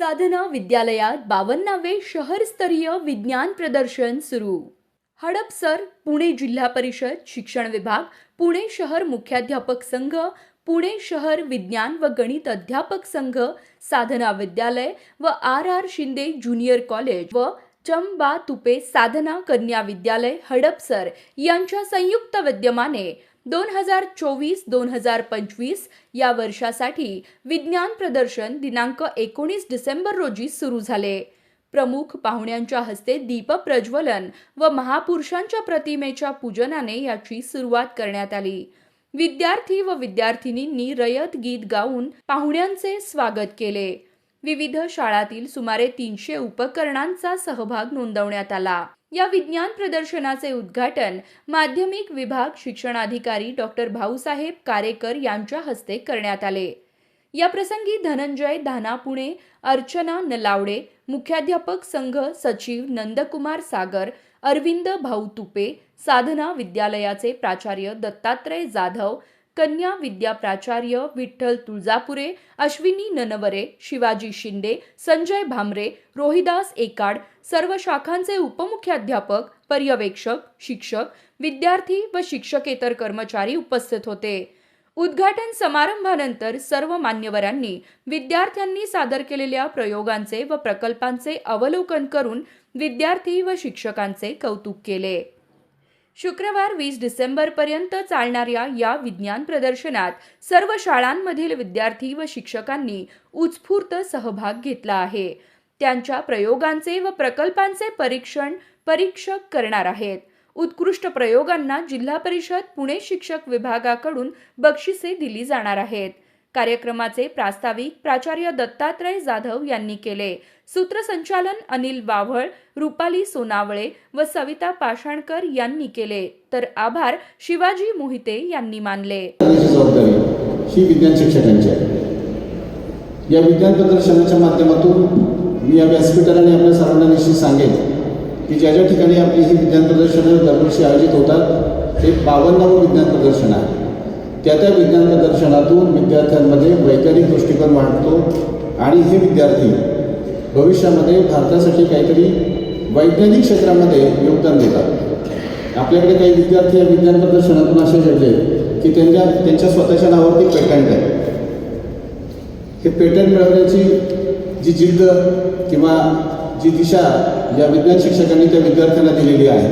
साधना विद्यालयात बावन्नावे शहरस्तरीय विज्ञान प्रदर्शन सुरू. हडपसर पुणे जिल्हा परिषद शिक्षण विभाग पुणे शहर मुख्याध्यापक संघ पुणे शहर विज्ञान व गणित अध्यापक संघ साधना विद्यालय व R R Shinde junior college व चंबा तुपे साधना कन्या विद्यालय हडपसर यांच्या संयुक्त विद्यमाने दोन हजार चोवीस दोन हजार पंचवीस या वर्षासाठी विज्ञान प्रदर्शन दिनांक एकोणीस डिसेंबर रोजी सुरू झाले. प्रमुख पाहुण्यांच्या हस्ते दीप प्रज्वलन व महापुरुषांच्या प्रतिमेच्या पूजनाने याची सुरुवात करण्यात आली. विद्यार्थी व विद्यार्थिनींनी रयत गीत गाऊन पाहुण्यांचे स्वागत केले. विविध शाळातील सुमारे तीनशे उपकरणांचा सहभाग नोंदवण्यात आला. या विज्ञान प्रदर्शनाचे उद्घाटन माध्यमिक विभाग शिक्षणाधिकारी डॉक्टर भाऊसाहेब कारेकर यांच्या हस्ते करण्यात आले. या प्रसंगी धनंजय धाना पुणे अर्चना नलावडे मुख्याध्यापक संघ सचिव नंदकुमार सागर अरविंद भाऊ तुपे साधना विद्यालयाचे प्राचार्य दत्तात्रय जाधव कन्या विद्या प्राचार्य विठ्ठल तुळजापुरे अश्विनी ननवरे शिवाजी शिंदे संजय भामरे रोहिदास एकाड सर्व शाखांचे उपमुख्याध्यापक पर्यवेक्षक शिक्षक विद्यार्थी व शिक्षकेतर कर्मचारी उपस्थित होते. उद्घाटन समारंभानंतर सर्व मान्यवरांनी विद्यार्थ्यांनी सादर केलेल्या प्रयोगांचे व प्रकल्पांचे अवलोकन करून विद्यार्थी व शिक्षकांचे कौतुक केले. शुक्रवार वीस डिसेंबरपर्यंत चालणाऱ्या या विज्ञान प्रदर्शनात सर्व शाळांमधील विद्यार्थी व शिक्षकांनी उत्स्फूर्त सहभाग घेतला आहे. त्यांच्या प्रयोगांचे व प्रकल्पांचे परीक्षण परीक्षक करणार आहेत. उत्कृष्ट प्रयोगांना जिल्हा परिषद पुणे शिक्षक विभागाकडून बक्षिसे दिली जाणार आहेत. कार्यक्रमाचे प्रास्ताविक प्राचार्य दत्तात्रय जाधव यांनी केले. सूत्रसंचालन अनिल बाव्हळ रुपाली सोनावळे व सविता पाषाणकर यांनी केले. तर आभार शिवाजी मोहिते यांनी मानले. ही विज्ञान शिक्षकांची आहे. या विज्ञान प्रदर्शनाच्या माध्यमातून मी या व्यासपीठाला आणि आपल्या सर्वांना निश्चित सांगेन की ज्या ज्या ठिकाणी आपली ही विज्ञान प्रदर्शनं दरवर्षी आयोजित होतात ते बावन्नावं विज्ञान प्रदर्शन आहे. त्या त्या विज्ञान प्रदर्शनातून विद्यार्थ्यांमध्ये वैज्ञानिक दृष्टिकोन वाढतो आणि हे विद्यार्थी भविष्यामध्ये भारतासाठी काहीतरी वैज्ञानिक क्षेत्रामध्ये योगदान देतात. आपल्याकडे काही विद्यार्थी या विज्ञान प्रदर्शनातून असे घडले की त्यांच्या त्यांच्या स्वतःच्या नावावरती पेटंट आहे. हे पेटंट मिळवण्याची जी जिद्द किंवा जी दिशा या विज्ञान शिक्षकांनी त्या विद्यार्थ्यांना दिलेली आहे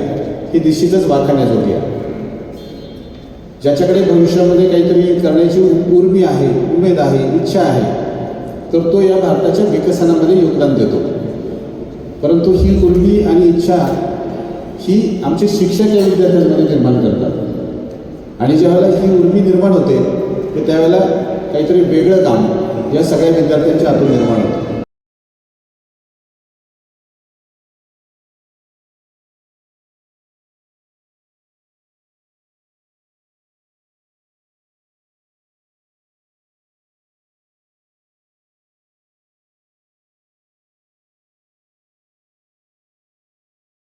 ही दिशेतच वाखाणण्याजोगी आहे. ज्याच्याकडे भविष्यामध्ये काहीतरी करण्याची उर्मी आहे उमेद आहे इच्छा आहे तर तो या भारताच्या विकसनामध्ये योगदान देतो. परंतु ही उर्मी आणि इच्छा ही आमचे शिक्षक या विद्यार्थ्यांमध्ये निर्माण करतात. आणि ज्यावेळेला ही उर्मी निर्माण होते तर त्यावेळेला काहीतरी वेगळं काम या सगळ्या विद्यार्थ्यांच्या हातून निर्माण होतं.